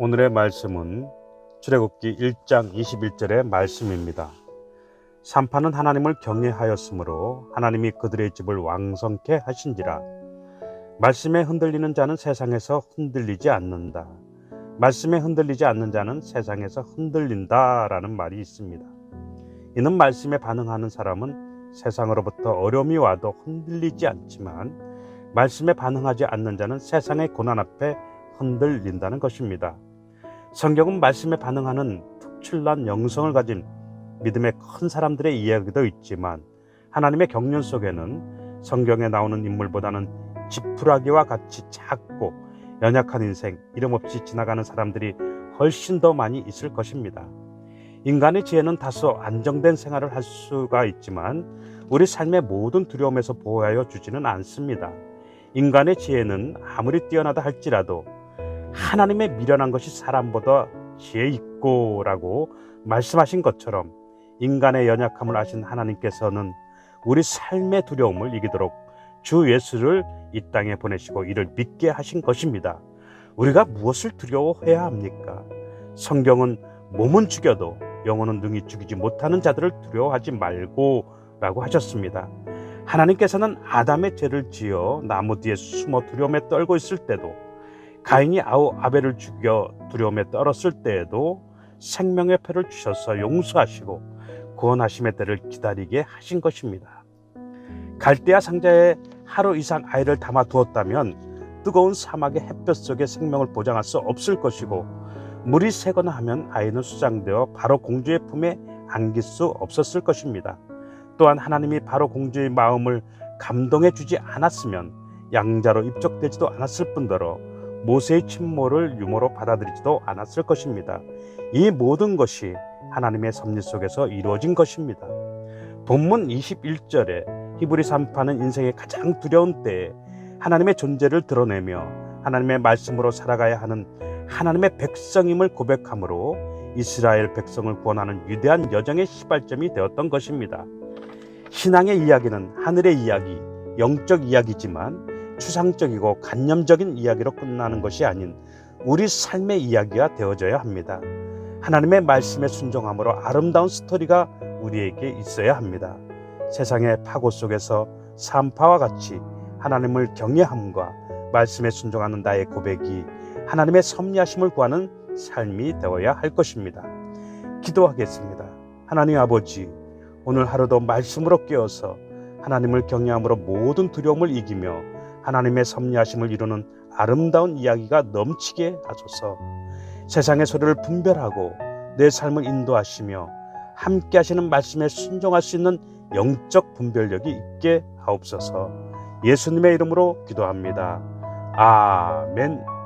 오늘의 말씀은 출애굽기 1장 21절의 말씀입니다. 산파는 하나님을 경외하였으므로 하나님이 그들의 집을 왕성케 하신지라. 말씀에 흔들리는 자는 세상에서 흔들리지 않는다. 말씀에 흔들리지 않는 자는 세상에서 흔들린다라는 말이 있습니다. 이는 말씀에 반응하는 사람은 세상으로부터 어려움이 와도 흔들리지 않지만 말씀에 반응하지 않는 자는 세상의 고난 앞에 흔들린다는 것입니다. 성경은 말씀에 반응하는 특출난 영성을 가진 믿음의 큰 사람들의 이야기도 있지만 하나님의 경륜 속에는 성경에 나오는 인물보다는 지푸라기와 같이 작고 연약한 인생, 이름 없이 지나가는 사람들이 훨씬 더 많이 있을 것입니다. 인간의 지혜는 다소 안정된 생활을 할 수가 있지만 우리 삶의 모든 두려움에서 보호하여 주지는 않습니다. 인간의 지혜는 아무리 뛰어나다 할지라도 하나님의 미련한 것이 사람보다 지혜 있고라고 말씀하신 것처럼 인간의 연약함을 아신 하나님께서는 우리 삶의 두려움을 이기도록 주 예수를 이 땅에 보내시고 이를 믿게 하신 것입니다. 우리가 무엇을 두려워해야 합니까? 성경은 몸은 죽여도 영혼은 능히 죽이지 못하는 자들을 두려워하지 말고 라고 하셨습니다. 하나님께서는 아담의 죄를 지어 나무 뒤에 숨어 두려움에 떨고 있을 때도 가인이 아우 아벨을 죽여 두려움에 떨었을 때에도 생명의 표를 주셔서 용서하시고 구원하심의 때를 기다리게 하신 것입니다. 갈대아 상자에 하루 이상 아이를 담아 두었다면 뜨거운 사막의 햇볕 속에 생명을 보장할 수 없을 것이고 물이 새거나 하면 아이는 수장되어 바로 공주의 품에 안길 수 없었을 것입니다. 또한 하나님이 바로 공주의 마음을 감동해 주지 않았으면 양자로 입적되지도 않았을 뿐더러 모세의 침몰을 유모로 받아들이지도 않았을 것입니다. 이 모든 것이 하나님의 섭리 속에서 이루어진 것입니다. 본문 21절에 히브리 산파는 인생의 가장 두려운 때에 하나님의 존재를 드러내며 하나님의 말씀으로 살아가야 하는 하나님의 백성임을 고백함으로 이스라엘 백성을 구원하는 위대한 여정의 시발점이 되었던 것입니다. 신앙의 이야기는 하늘의 이야기, 영적 이야기지만 추상적이고 관념적인 이야기로 끝나는 것이 아닌 우리 삶의 이야기가 되어져야 합니다. 하나님의 말씀에 순종함으로 아름다운 스토리가 우리에게 있어야 합니다. 세상의 파고 속에서 산파와 같이 하나님을 경외함과 말씀에 순종하는 나의 고백이 하나님의 섭리하심을 구하는 삶이 되어야 할 것입니다. 기도하겠습니다. 하나님 아버지, 오늘 하루도 말씀으로 깨어서 하나님을 경외함으로 모든 두려움을 이기며 하나님의 섭리하심을 이루는 아름다운 이야기가 넘치게 하소서. 세상의 소리를 분별하고 내 삶을 인도하시며 함께 하시는 말씀에 순종할 수 있는 영적 분별력이 있게 하옵소서. 예수님의 이름으로 기도합니다. 아멘.